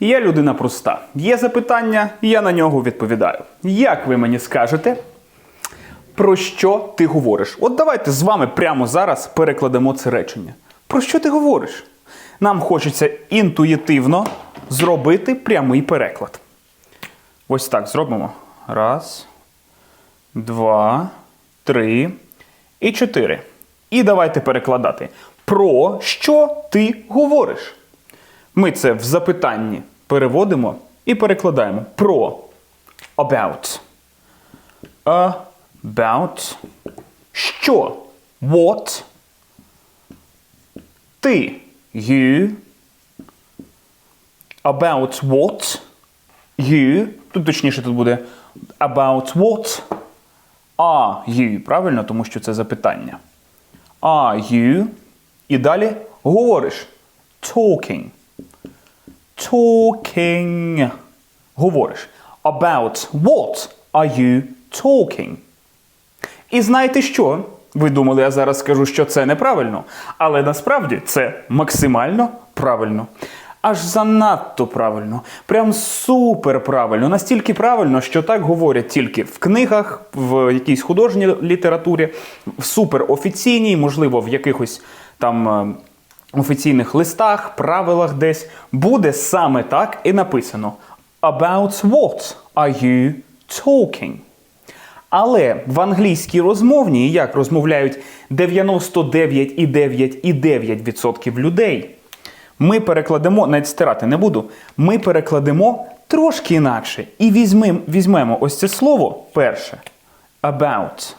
Я людина проста. Є запитання, і я на нього відповідаю. Як ви мені скажете, про що ти говориш? От давайте з вами прямо зараз перекладемо це речення. Про що ти говориш? Нам хочеться інтуїтивно зробити прямий переклад. Ось так зробимо. Раз, два, три і чотири. І давайте перекладати. Про що ти говориш? Ми це в запитанні переводимо і перекладаємо. Про. About. About. Що? What? Ти. You. About what? You. Тут точніше тут буде about what are you. Правильно, тому що це запитання. Are you? І далі говориш. Talking. Talking. Говориш. About what are you talking? І знаєте що? Ви думали, я зараз скажу, що це неправильно. Але насправді це максимально правильно. Аж занадто правильно. Прям супер правильно. Настільки правильно, що так говорять тільки в книгах, в якійсь художній літературі, в суперофіційній, можливо, в якихось там. Офіційних листах, правилах десь буде саме так і написано: About what are you talking? Але в англійській розмовній, як розмовляють 99,9,9% людей, ми перекладемо, навіть стирати не буду, ми перекладемо трошки інакше. І візьмемо, візьмемо ось це слово перше about.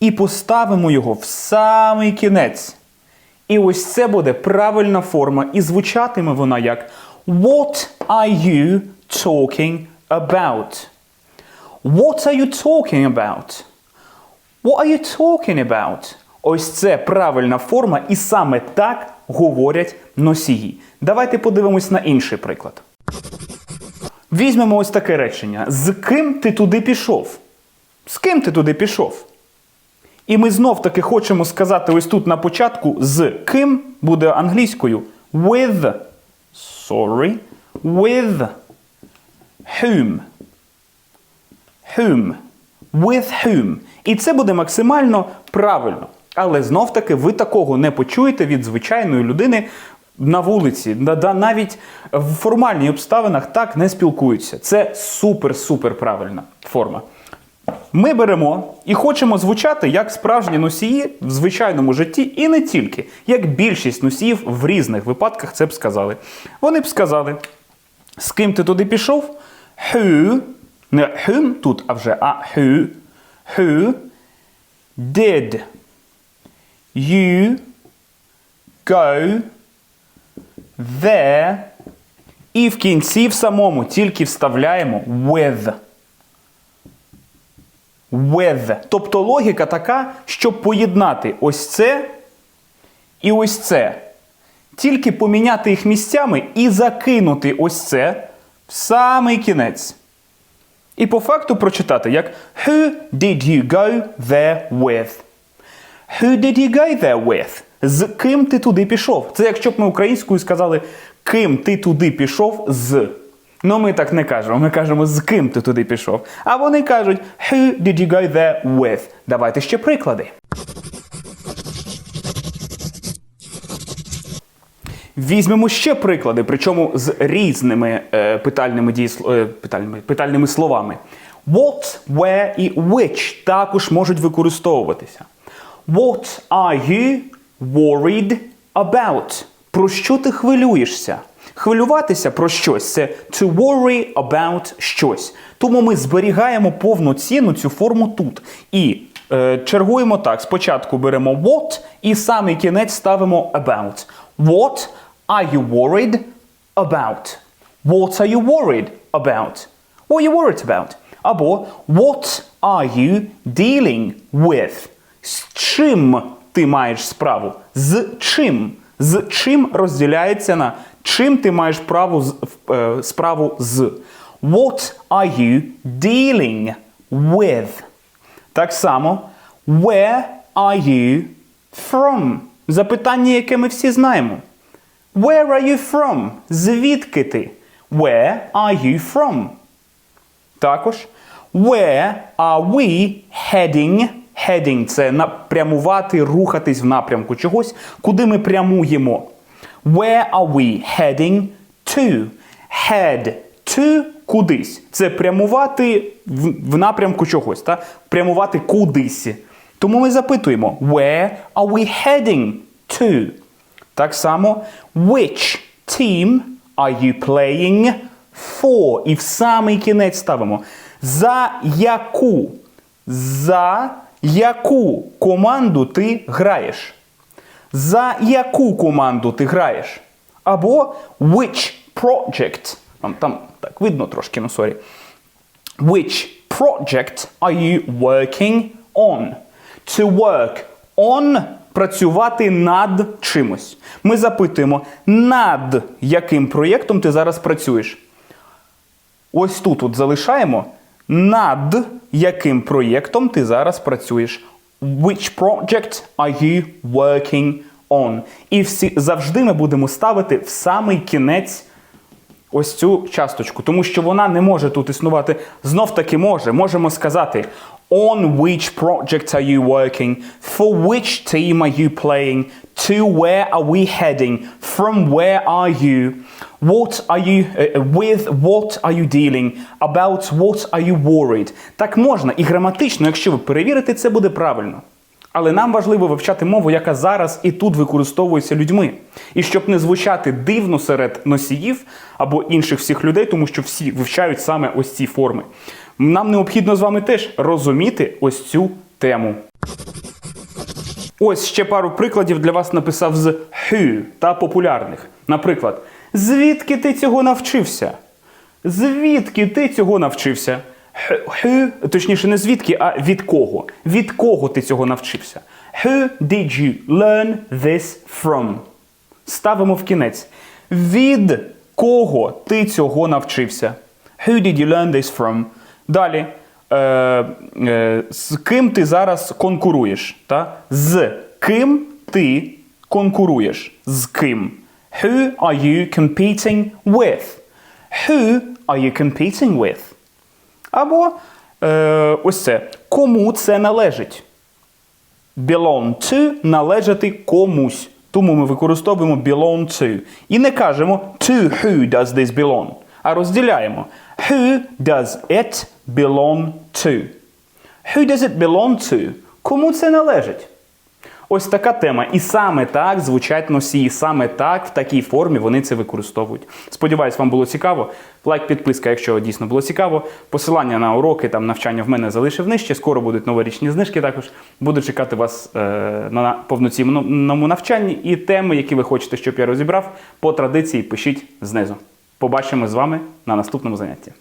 І поставимо його в самий кінець. І ось це буде правильна форма, і звучатиме вона як What are you talking about? What are you talking about? What are you talking about? Ось це правильна форма, і саме так говорять носії. Давайте подивимось на інший приклад. Візьмемо ось таке речення: З ким ти туди пішов? З ким ти туди пішов? І ми знов таки хочемо сказати ось тут на початку з ким буде англійською with. Sorry. With whom. Whom. With whom. І це буде максимально правильно. Але знов таки ви такого не почуєте від звичайної людини на вулиці. Навіть в формальних обставинах так не спілкуються. Це супер-супер правильна форма. Ми беремо і хочемо звучати як справжні носії в звичайному житті, і не тільки, як більшість носіїв в різних випадках це б сказали. Вони б сказали, з ким ти туди пішов? Who, не whom тут, а вже а who, who did you go there? І в кінці в самому тільки вставляємо with with. Тобто логіка така, щоб поєднати ось це і ось це. Тільки поміняти їх місцями і закинути ось це в самий кінець. І по факту прочитати як Who did you go there with? Who did you go there with? З ким ти туди пішов? Це якщо б ми українською сказали, ким ти туди пішов з. Ну ми так не кажемо. Ми кажемо, з ким ти туди пішов. А вони кажуть, Who did you go there with? Давайте ще приклади. Візьмемо ще приклади, причому з різними е, питальними, дієсло, е, питальними, питальними словами. What, where і which також можуть використовуватися. What are you worried about? Про що ти хвилюєшся? Хвилюватися про щось це to worry about щось. Тому ми зберігаємо повноцінну цю форму тут. І е, чергуємо так: спочатку беремо what і самий кінець ставимо about. What are you worried about? What are you worried about? What are you worried about? Або What are you dealing with? З чим ти маєш справу? З чим? З чим розділяється на чим ти маєш право з, е, справу з? What are you dealing with? Так само, where are you from? Запитання, яке ми всі знаємо. Where are you from? Звідки ти? Where are you from? Також Where are we heading? Heading – це напрямувати, рухатись в напрямку чогось, куди ми прямуємо. Where are we heading to? Head to кудись. Це прямувати в, в напрямку чогось, та? прямувати кудись. Тому ми запитуємо: Where are we heading to? Так само, which team are you playing for? І в самий кінець ставимо. За яку? За яку команду ти граєш? За яку команду ти граєш? Або which project? Там, там так видно трошки, ну сорі. Which project are you working on? To work on працювати над чимось. Ми запитуємо, над яким проєктом ти зараз працюєш. Ось тут от залишаємо, над яким проєктом ти зараз працюєш. Which project are you working on? І всі завжди ми будемо ставити в самий кінець ось цю часточку, тому що вона не може тут існувати. Знов таки може. Можемо сказати On which project are you working? For which team are you playing? To where are we heading? From where are you? What are you uh, with what are you dealing? About what are you worried? Так можна і граматично, якщо ви перевірите, це буде правильно. Але нам важливо вивчати мову, яка зараз і тут використовується людьми. І щоб не звучати дивно серед носіїв або інших всіх людей, тому що всі вивчають саме ось ці форми. Нам необхідно з вами теж розуміти ось цю тему. Ось ще пару прикладів для вас написав з who та популярних. Наприклад, звідки ти цього навчився? Звідки ти цього навчився? Who, точніше, не звідки, а від кого? Від кого ти цього навчився? Who did you learn this from? Ставимо в кінець. Від кого ти цього навчився? Who did you learn this from? Далі. Е, е, з ким ти зараз конкуруєш? Та? З ким ти конкуруєш? З ким? Who are you competing with? Who are you competing with? Або е, ось це. Кому це належить? Belong to належати комусь. Тому ми використовуємо belong to. І не кажемо to who does this belong, а розділяємо. Who does it belong to? Who does it belong to? Кому це належить? Ось така тема. І саме так звучать носії, саме так, в такій формі вони це використовують. Сподіваюсь, вам було цікаво. Лайк, підписка, якщо дійсно було цікаво. Посилання на уроки, там навчання в мене залишив нижче. Скоро будуть новорічні знижки також. Буду чекати вас е, на повноцінному навчанні і теми, які ви хочете, щоб я розібрав, по традиції пишіть знизу. Побачимо з вами на наступному занятті.